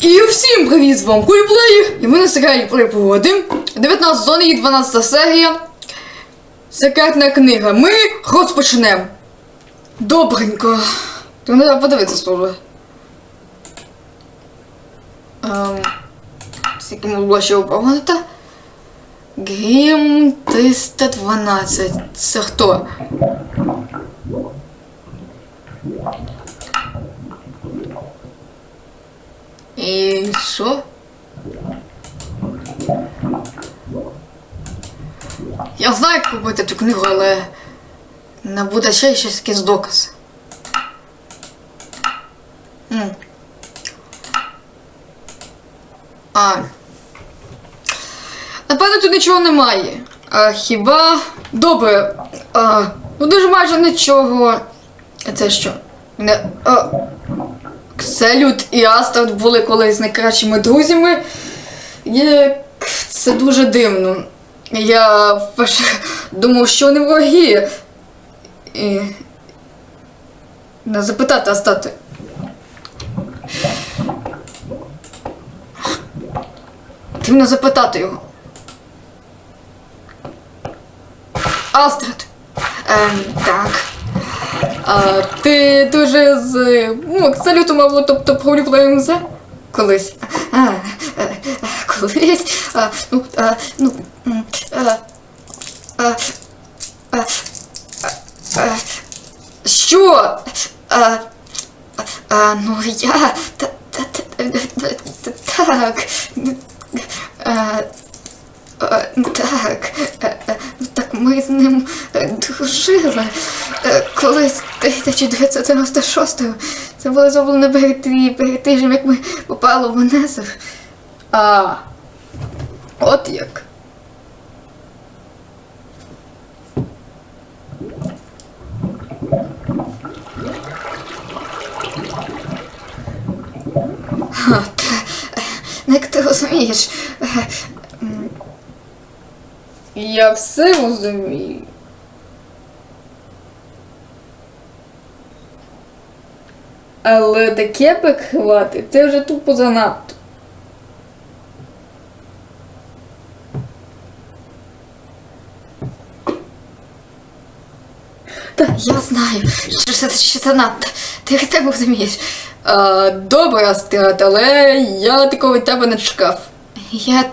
І всім привіт з вами Кульплеєр! І ви на серіалі Погоди. 19 зона і 12 серія. Секретна книга. Ми розпочнемо. Добренько. То треба подивитися. Ем, скільки можна було ще обговорити? Грім 312. Це хто? І що? Я знаю, як купити цю книгу, але не буде ще щось якийсь доказ. М. А. Напевно, тут нічого немає. А, хіба. Добре. А, ну дуже майже нічого. Це що? Не. А, Салют і Астрад були колись найкращими друзями. Є... Це дуже дивно. Я вперше думав, що вони вороги. І... Не запитати, а стати. Ти мене запитати його. Астрад. Ем, так. А, ти дуже з. Ну, салюту, мабуть, тобто МЗ? Колись. А, а, а, колись. А, ну, а, ну, а, а, а, а, а, що? А, а, ну, я. Та, та, та, та, та, так. А, а, так, е, е, так ми з ним е, дружили. Е, Колись 1996-го. Це було зроблено перед, тижнем, як ми попали в Венезу. А, от як. От, е, як ти розумієш, е, я все розумію. Але таке приховати, це вже тупо занадто. Та я знаю, що це, що це надто. Ти це розумієш. А, добре, Астрад, але я такого від тебе не чекав. Я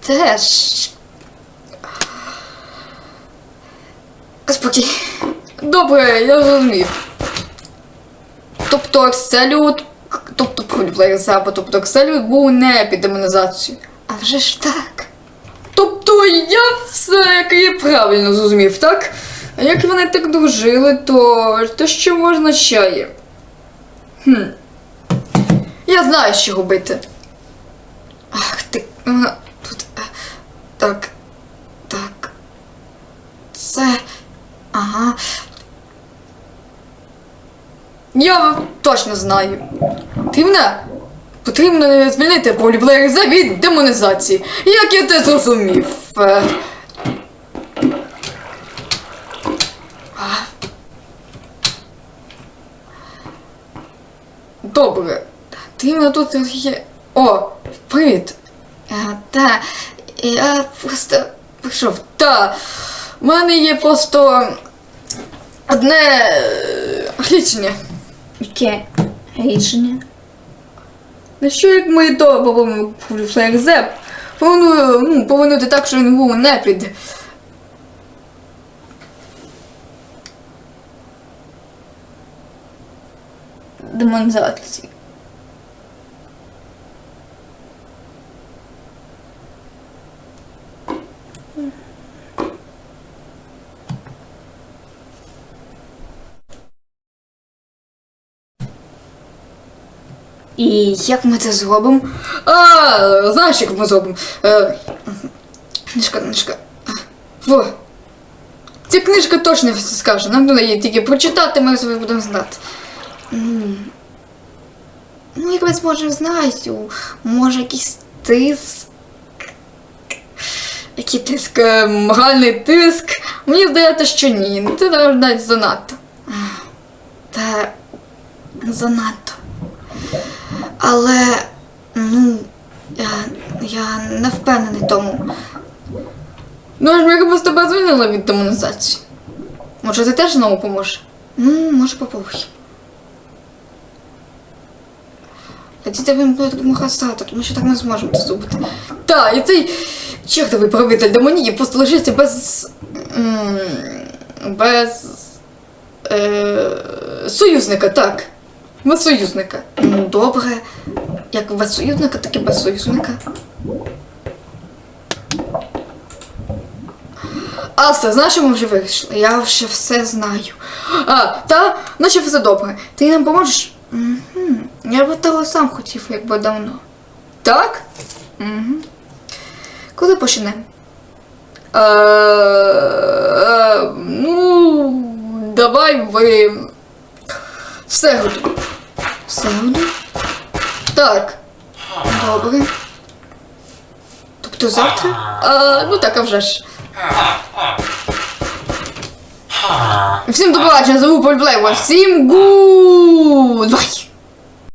теж. Спокій. Добре, я зрозумів. Тобто Акселют, тобто Прольфлеєр Запа, тобто Акселют був не під демонізацією. А вже ж так. Тобто я все і правильно зрозумів, так? А як вони так дружили, то, то що можна чає? Хм. Я знаю, що робити. Ах ти. вона Тут. а, Так. Так. Це. Ага. Я точно знаю. Ти мене потрібно звільнити поліблеєр від демонізації. Як я це зрозумів? Е. Добре. Ти мене тут є. О, привіт. А, та, я просто прийшов. Та. У мене є просто одне е, рішення. Яке рішення? Ну що як ми то повинні флерзеп? Повинно, ну, повернути так, що він був не під. Демонізації. І як ми це зробимо? А, знаєш, як ми зробимо? Е, книжка, книжка. Во. Ця книжка точно все скаже. Нам треба її тільки прочитати, ми собі будемо знати. Ну, як ми зможемо знати, може якийсь тиск. Який тиск? Е, Моральний тиск. Мені здається, що ні. Це навіть занадто. Та занадто. Але ну, я, я не впевнений тому. Ну, аж ми якби з тебе звільнили від демонізації. Може, ти теж знову поможеш? Ну, може, попробуй. Тоді тебе буде допомагати стати, тому що так не зможемо це зробити. Так, і цей чортовий правитель демонії просто лишиться без. без. Е, союзника, так. Без союзника. Ну, добре. Як без союзника, так і без союзника. Алста, знаєш, що ми вже вирішили? Я вже все знаю. А, та, наче все добре. Ти нам поможеш? Угу. Я би того сам хотів, якби давно. Так? Угу. Коли почнемо? Е, е, ну, давай ви. Все готово. Готово? Так. Добре. Тобто завтра? А, ну так, а вже ж. Всім до побачення, зову Польблейва. Всім гудбай!